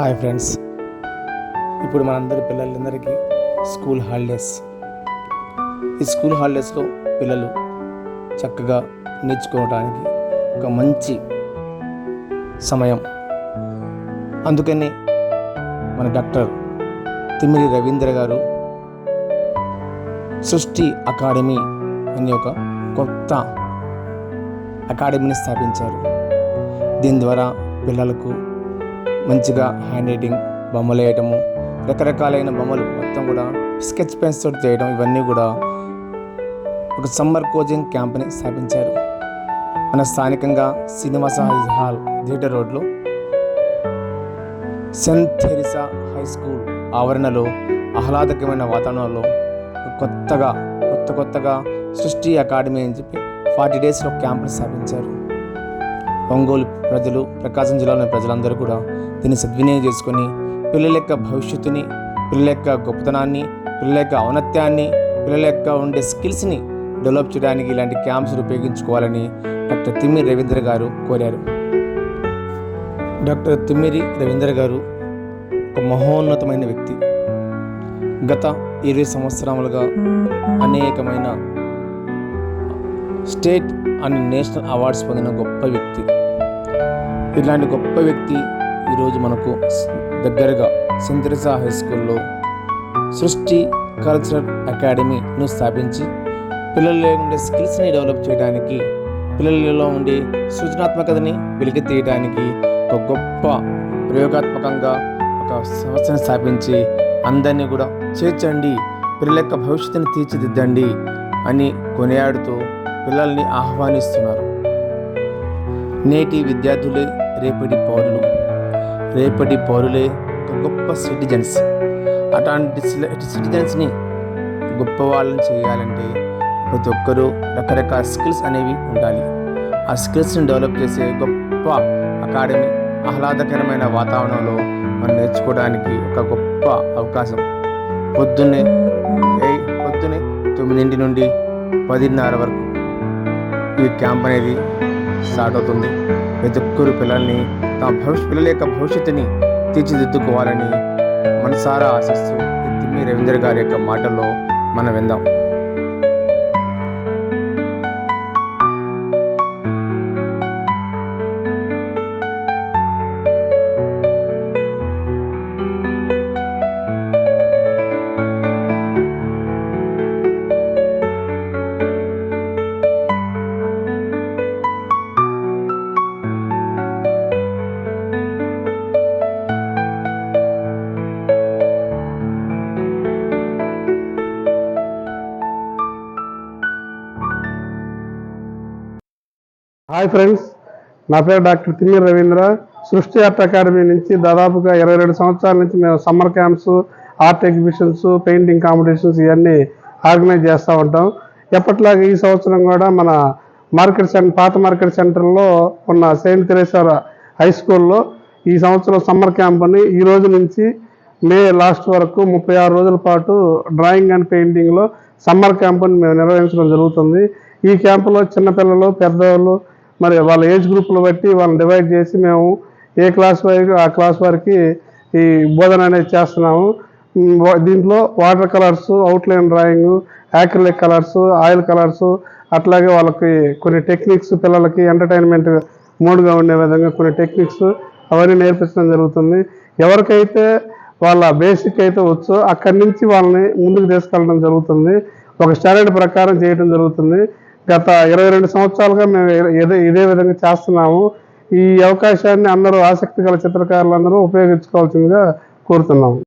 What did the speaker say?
Hi friends. ఇప్పుడు మనందరి పిల్లలందరికీ స్కూల్ హాలిడేస్. ఈ స్కూల్ హాలిడేస్లో పిల్లలు చక్కగా నేర్చుకోవడానికి ఒక మంచి సమయం. అందుకని మన డాక్టర్ తిమ్మిరి రవీంద్ర గారు సృష్టి అకాడమీ అనే ఒక కొత్త అకాడమీని స్థాపించారు. దీని ద్వారా పిల్లలకు మంచిగా హ్యాండ్ రైటింగ్ బొమ్మలు వేయటము రకరకాలైన బొమ్మలు మొత్తం కూడా స్కెచ్ పెన్స్ తోటి చేయడం ఇవన్నీ కూడా ఒక సమ్మర్ కోచింగ్ క్యాంప్ని స్థాపించారు. మన స్థానికంగా సినిమా శ్రీనివాస హాల్ థియేటర్ రోడ్లో సెంట్ థెరిసా హై స్కూల్ ఆవరణలో ఆహ్లాదకరమైన వాతావరణంలో కొత్తగా కొత్త కొత్తగా సృష్టి అకాడమీ అని చెప్పి ఫార్టీ డేస్లో క్యాంపులు స్థాపించారు. ఒంగోలు ప్రజలు ప్రకాశం జిల్లాలోని ప్రజలందరూ కూడా దీన్ని సద్వినియోగం చేసుకొని పిల్లల యొక్క భవిష్యత్తుని పిల్లల యొక్క గొప్పతనాన్ని పిల్లల యొక్క ఔన్నత్యాన్ని పిల్లల యొక్క ఉండే స్కిల్స్ని డెవలప్ చేయడానికి ఇలాంటి క్యాంప్స్ ఉపయోగించుకోవాలని డాక్టర్ తిమ్మిరి రవీంద్ర గారు కోరారు. డాక్టర్ తిమ్మిరి రవీంద్ర గారు ఒక మహోన్నతమైన వ్యక్తి. గత ఇరవై సంవత్సరాలుగా అనేకమైన స్టేట్ అండ్ నేషనల్ అవార్డ్స్ పొందిన గొప్ప వ్యక్తి. ఇలాంటి గొప్ప వ్యక్తి ఈరోజు మనకు దగ్గరగా సింద్రిసా హై స్కూల్లో సృష్టి కల్చరల్ అకాడమీను స్థాపించి పిల్లల్లో ఉండే స్కిల్స్ని డెవలప్ చేయడానికి పిల్లలలో ఉండే సృజనాత్మకతని వెలికితీయడానికి ఒక గొప్ప ప్రయోగాత్మకంగా ఒక సంస్థను స్థాపించి అందరినీ కూడా చేర్చండి పిల్లల యొక్క భవిష్యత్తుని తీర్చిదిద్దండి అని కొనియాడుతూ పిల్లల్ని ఆహ్వానిస్తున్నారు. నేటి విద్యార్థులే రేపటి పౌరులు. రేపటి పౌరులే గొప్ప సిటిజన్స్. అట్లాంటి సిటిజన్స్ని గొప్ప వాళ్ళని చేయాలంటే ప్రతి ఒక్కరూ రకరకాల స్కిల్స్ అనేవి ఉండాలి. ఆ స్కిల్స్ని డెవలప్ చేసే గొప్ప అకాడమీ ఆహ్లాదకరమైన వాతావరణంలో మనం నేర్చుకోవడానికి ఒక గొప్ప అవకాశం. పొద్దున్నే ఏ పొద్దున్నే తొమ్మిదింటి నుండి పదిన్నర వరకు ఈ క్యాంప్ అనేది స్టార్ట్ అవుతుంది. ప్రతి ఒక్కరు పిల్లల్ని తమ భవిష్య పిల్లల యొక్క భవిష్యత్తుని తీర్చిదిద్దుకోవాలని మనసారా ఆశిస్తూ తిమ్మి రవీంద్ర గారి యొక్క మాటల్లో మనం విందాం. హాయ్ ఫ్రెండ్స్ నా పేరు డాక్టర్ తిమ్మిరి రవీంద్ర. సృష్టి ఆర్ట్ అకాడమీ నుంచి దాదాపుగా ఇరవై రెండు సంవత్సరాల నుంచి మేము summer camps art exhibitions painting competitions ఇవన్నీ ఆర్గనైజ్ చేస్తూ ఉంటాం. ఎప్పట్లాగా ఈ సంవత్సరం కూడా మన మార్కెట్ సెంటర్ పాత మార్కెట్ సెంటర్లో ఉన్న సెయింట్ తెరేసా హై స్కూల్లో ఈ సంవత్సరం సమ్మర్ క్యాంప్ని ఈ రోజు నుంచి మే లాస్ట్ వరకు ముప్పై ఆరు రోజుల పాటు డ్రాయింగ్ అండ్ పెయింటింగ్లో సమ్మర్ క్యాంపుని మేము నిర్వహించడం జరుగుతుంది. ఈ క్యాంపులో చిన్నపిల్లలు పెద్దవాళ్ళు మరి వాళ్ళ ఏజ్ గ్రూపులు బట్టి వాళ్ళని డివైడ్ చేసి మేము ఏ క్లాస్ వారికి ఆ క్లాస్ వారికి ఈ బోధన అనేది చేస్తున్నాము. దీంట్లో water colours outline drawing acrylic colours oil colours అట్లాగే వాళ్ళకి కొన్ని టెక్నిక్స్ పిల్లలకి ఎంటర్టైన్మెంట్ మూడ్గా ఉండే విధంగా కొన్ని టెక్నిక్స్ అవన్నీ నేర్పించడం జరుగుతుంది. ఎవరికైతే వాళ్ళ బేసిక్ అయితే వచ్చో అక్కడి నుంచి వాళ్ళని ముందుకు తీసుకెళ్ళడం జరుగుతుంది. ఒక స్టాండర్డ్ ప్రకారం చేయడం జరుగుతుంది. గత ఇరవై రెండు సంవత్సరాలుగా మేము ఇదే ఇదే విధంగా చేస్తున్నాము. ఈ అవకాశాన్ని అందరూ ఆసక్తి గల చిత్రకారులందరూ ఉపయోగించుకోవాల్సిందిగా కోరుతున్నాము.